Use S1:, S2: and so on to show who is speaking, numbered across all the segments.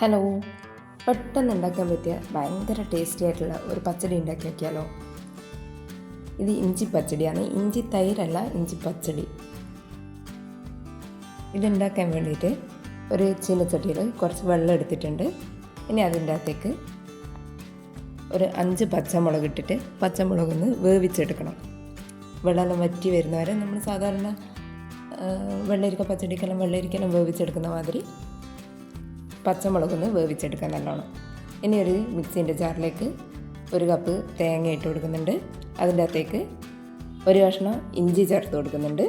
S1: Hello. പെട്ടെന്ന് ഉണ്ടാക്കാൻ പറ്റിയ ഭയങ്കര ടേസ്റ്റി ആയിട്ടുള്ള ഒരു പച്ചടി ഉണ്ടാക്കി വയ്ക്കാമല്ലോ ഇത് ഇഞ്ചി പച്ചടിയാണ്. ഇഞ്ചി തൈരല്ല ഇഞ്ചി പച്ചടി. ഇതുണ്ടാക്കാൻ വേണ്ടിയിട്ട് ഒരു ചീനച്ചട്ടിയിൽ കുറച്ച് വെള്ളം എടുത്തിട്ടുണ്ട്. ഇനി അതിന്റെ അകത്തേക്ക് ഒരു അഞ്ച് പച്ചമുളക് ഇട്ടിട്ട് പച്ചമുളക് ഒന്ന് വേവിച്ചെടുക്കണം. വെള്ളം വറ്റി വരുന്നവരെ നമ്മൾ സാധാരണ വെള്ളരിക്ക പച്ചടിക്കെല്ലാം വെള്ളരിക്കെല്ലാം വേവിച്ചെടുക്കുന്ന മാതിരി പച്ചമുളകൊന്ന് വേവിച്ചെടുക്കാൻ നല്ലോണം. ഇനി ഒരു മിക്സിന്റെ ജാറിലേക്ക് ഒരു കപ്പ് തേങ്ങ ഇട്ട് കൊടുക്കുന്നുണ്ട്. അതിന്റെ അകത്തേക്ക് ഒരു കഷ്ണം ഇഞ്ചി ചേർത്ത് കൊടുക്കുന്നുണ്ട്.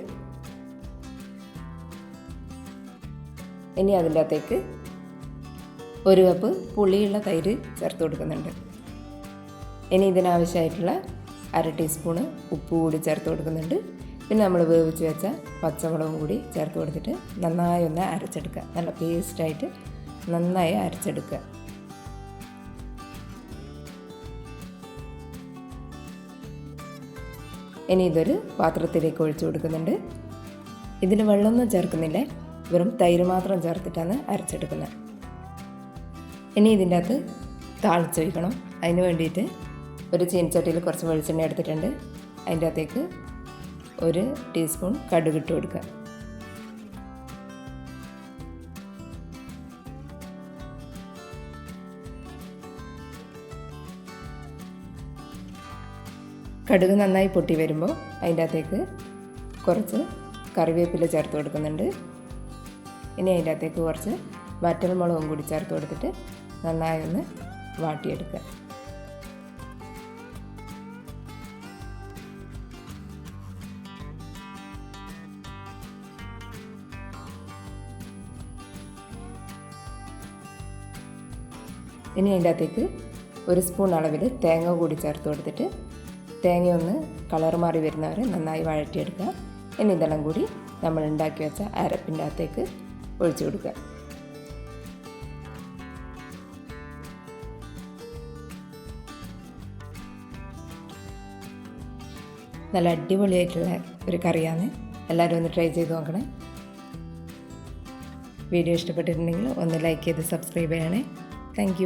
S1: ഇനി അതിന്റെ അകത്തേക്ക് ഒരു കപ്പ് പുളിയുള്ള തൈര് ചേർത്ത് കൊടുക്കുന്നുണ്ട്. ഇനി ഇതിനാവശ്യമായിട്ടുള്ള അര ടീസ്പൂണ് ഉപ്പ് കൂടി ചേർത്ത് കൊടുക്കുന്നുണ്ട്. പിന്നെ നമ്മൾ വേവിച്ച് വെച്ച പച്ചമുളകും കൂടി ചേർത്ത് കൊടുത്തിട്ട് നന്നായി ഒന്ന് അരച്ചെടുക്കുക. നല്ല പേസ്റ്റായിട്ട് നന്നായി അരച്ചെടുക്കുക. ഇനി ഇതൊരു പാത്രത്തിലേക്ക് ഒഴിച്ചു കൊടുക്കുന്നുണ്ട്. ഇതിൽ വെള്ളമൊന്നും ചേർക്കുന്നില്ല. വെറും തൈര് മാത്രം ചേർത്തിട്ടാണ് അരച്ചെടുക്കുന്നത്. ഇനി ഇതിന്റെ അകത്ത് താളിച്ചൊഴിക്കണം അതിന് വേണ്ടിയിട്ട് ഒരു ചീനച്ചട്ടിയിൽ കുറച്ച് വെളിച്ചെണ്ണ എടുത്തിട്ടുണ്ട്. അതിന്റെ അകത്തേക്ക് ഒരു ടീസ്പൂൺ കടുക് ഇട്ട് കൊടുക്കുക. കടുക് നന്നായി പൊട്ടി വരുമ്പോൾ അതിന്റെ അകത്തേക്ക് കുറച്ച് കറിവേപ്പില ചേർത്ത് കൊടുക്കുന്നുണ്ട്. ഇനി അതിന്റെ അകത്തേക്ക് കുറച്ച് വറ്റൽ മുളകും കൂടി ചേർത്ത് കൊടുത്തിട്ട് നന്നായി ഒന്ന് വാട്ടിയെടുക്കുക. ഇനി അതിന്റെ അകത്തേക്ക് ഒരു സ്പൂൺ അളവിൽ തേങ്ങ കൂടി ചേർത്ത് കൊടുത്തിട്ട് തേങ്ങ ഒന്ന് കളർ മാറി വരുന്നവരെ നന്നായി വഴറ്റിയെടുക്കുക. ഇനി ഇതെല്ലാം കൂടി നമ്മൾ ഉണ്ടാക്കി വെച്ച അരപ്പിന്റെ അകത്തേക്ക് ഒഴിച്ചു കൊടുക്കുക. നല്ല അടിപൊളിയായിട്ടുള്ള ഒരു കറിയാണ്. എല്ലാവരും ഒന്ന് ട്രൈ ചെയ്ത് നോക്കണേ. വീഡിയോ ഇഷ്ടപ്പെട്ടിട്ടുണ്ടെങ്കിൽ ഒന്ന് ലൈക്ക് ചെയ്ത് സബ്സ്ക്രൈബ് ചെയ്യണേ. താങ്ക്